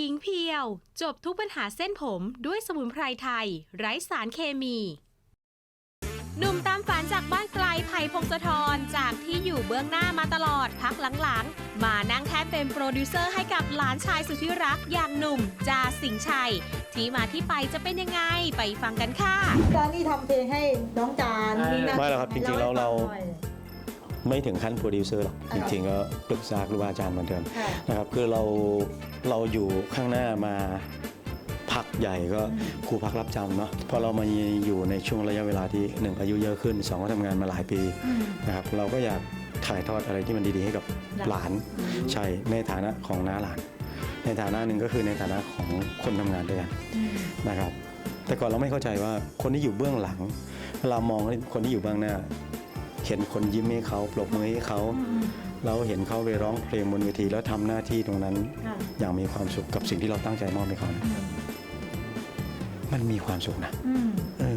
ญิงเพียว จบทุกปัญหาเส้นผมด้วยสมุนไพรไทย ไร้สารเคมี หนุ่มตามฝันจากบ้านไกลไผ่พงศธรจากที่อยู่เบื้องหน้ามาตลอดพักหลังๆ มานั่งแทนเป็นโปรดิวเซอร์ให้กับหลานชายสุดที่รักอย่างหนุ่มจาสิงห์ชัย ที่มาที่ไปจะเป็นยังไงไปฟังกันค่ะ จานนี่ทำเพลงให้น้องจานนี่นะไม่หรอกครับจริงๆแล้วเราให้ฟังหน่อย ไม่ถึงขั้นโปรดิวเซอร์หรอกจอ่าริงๆก็ปรึกษาครูบาอาจารย์เหมือนเดิมค่ะนะครับคือเราเราอยู่ข้างหน้ามาพักใหญ่ก็อืมครูพักรับจำเนาะพอเรามาอยู่ในช่วงระยะเวลาที่หนึ่งอายุเยอะขึ้นสองก็ทำงานมาหลายปีอืมนะครับเราก็อยากถ่ายทอดอะไรที่มันดีๆให้กับหหลาลานนใช่ในฐานะของน้าหลาน ในฐานะหนึ่งก็คือในฐานะของคนทำงานด้วยกันอืมนะครับ แต่ก่อนเราไม่เข้าใจว่าคนที่อยู่เบื้องหลังเวลามองคนที่อยู่เบื้องหน้า เห็นคนยิ้มให้เขาปรบมือให้เขาอืมเราเห็นเขาไปร้องเพลงบนเวทีแล้วทำหน้าที่ตรงนั้น ค่ะอย่างมีความสุขกับสิ่งที่เราตั้งใจมอบให้เขานะอืมมันมีความสุขนะอืมเออ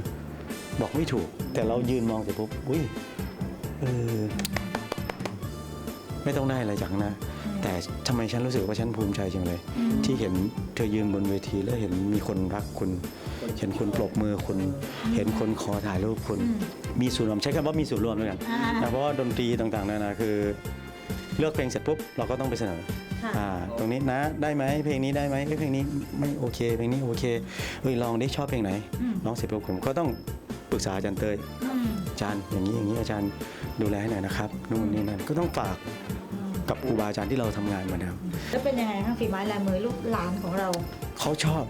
บอกไม่ถูก แต่เรายืนมองเสร็จปุ๊บอุ้ยเออ ไม่ต้องได้อะไรจากข้างหนะ แต่ทำไมฉันรู้สึกว่าฉันภูมิใจจังเลยอืมที่เห็นเธอยืนบนเวทีแล้วเห็นมีคนรักคุณ เห็นคนปรบมือคุณ เห็นคนขอถ่ายรูปคุณอืมมีส่วนรวมใช้คำว่ามีส่วนร่วมด้วยกันอ่านะเพราะว่าดนตรีต่างๆนานาคือ เลือกเพลงเสร็จปุ๊บเราก็ต้องไปเสนอค่ะอ่าตรงนี้นะได้ไหมเพลงนี้ได้ไหมเอ้ยเพลงนี้ไม่โอเค เพลงนี้โอเคเฮ้ยลองได้ชอบเพลงไหนอืมร้องเสร็จปุ๊บผมก็ต้องปรึกษาอาจารย์เตยอืมอาจารย์อย่างนี้อย่างนี้อาจารย์ดูแลให้หน่อยนะครับนู่นนี่นั่นก็ต้องฝากอืม กับครูบาอาจารย์ที่เราทำงานมานะครับแล้วเป็นยังไงคะฝีไม้ลายมือลูกหลานของเราเขาชอบ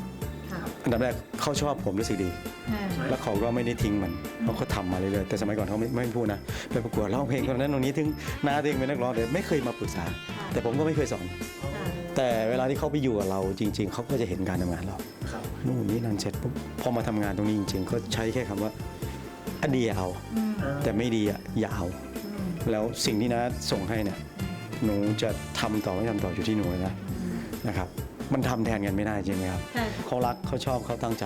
ค่ะอันดับแรกเขาชอบผมรู้สึกดี อ่าแล้วเขาก็ไม่ได้ทิ้งมันเขาก็ทำมาเรื่อยๆแต่สมัยก่อนเขาไม่ไม่พูดนะไปประกวดร้องเพลงคนนั้นตรงนี้ถึงน้าตัวเองเป็นนักร้องแต่ไม่เคยมาปรึกษา แต่ผมก็ไม่เคยสอน ค่ะแต่เวลาที่เขาไปอยู่กับเราจริง ๆ เขาก็จะเห็นการทำงานเรานู่นนี่นั่นเสร็จปุ๊บพอมาทำงานตรงนี้จริง ๆ ก็ใช้แค่คำว่าอะดีเอา อืมแต่ไม่ดีอะอย่าเอา อืมแล้วสิ่งที่น้าส่งให้เนี่ย หนูจะทำต่อไม่ทำต่ออยู่ที่หนูเลยนะนะครับมันทำแทนกันไม่ได้จริงไหมครับค่ะเขารักเขาชอบเขาตั้งใจ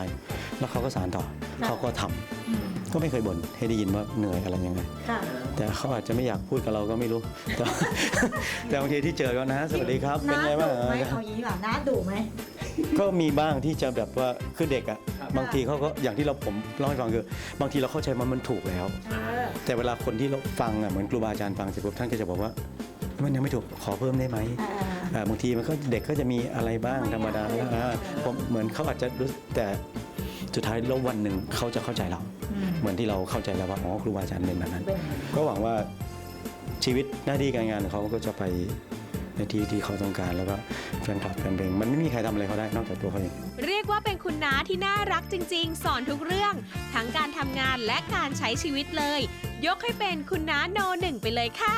แล้วเขาก็สานต่อค่ะเขาก็ทำอืมก็ไม่เคยบ่นให้ได้ยินว่าเหนื่อยอะไรยังไงค่ะแต่เขาอาจจะไม่อยากพูดกับเราก็ไม่รู้แต่แต่บางทีที่เจอก็นะ สวัสดีครับเป็นไงบ้างน้าดุไหมเอาอย่างนี้ดีกว่าน้าดุไหมก็มีบ้างที่จะแบบว่าคือเด็กอะบางทีเขาก็อย่างที่เราผมเล่าให้ฟังคือบางทีเราเข้าใจว่ามันถูกแล้วเออแต่เวลาคนที่เราฟังอะเหมือนครูบาอาจารย์ฟังเสร็จปุ๊บท่านก็จะบอกว่า มันยังไม่ถูกขอเพิ่มได้ไหมอ่าอ่าบางทีมันก็เด็กก็จะมีอะไรบ้างธรรมดาไม่อยากอ่าผมเหมือนเขาอาจจะรู้แต่สุดท้ายแล้ววันหนึ่งเขาจะเข้าใจเราอืมเหมือนที่เราเข้าใจแล้วว่าอ๋อครูบาอาจารย์เป็นแบบนั้นเป็นอย่างนั้น ก็หวังว่าชีวิตหน้าที่การงานของเขาก็จะไปในที่ที่เขาต้องการแล้วก็แฟนคลับแฟนเพลงมันไม่มีใครทำอะไรเขาได้นอกจากตัวเขาเองเรียกว่าเป็นคุณน้าที่น่ารักจริง ๆ สอนทุกเรื่อง ทั้งการทำงานและการใช้ชีวิตเลย ยกให้เป็นคุณน้าโนหนึ่งไปเลยค่ะ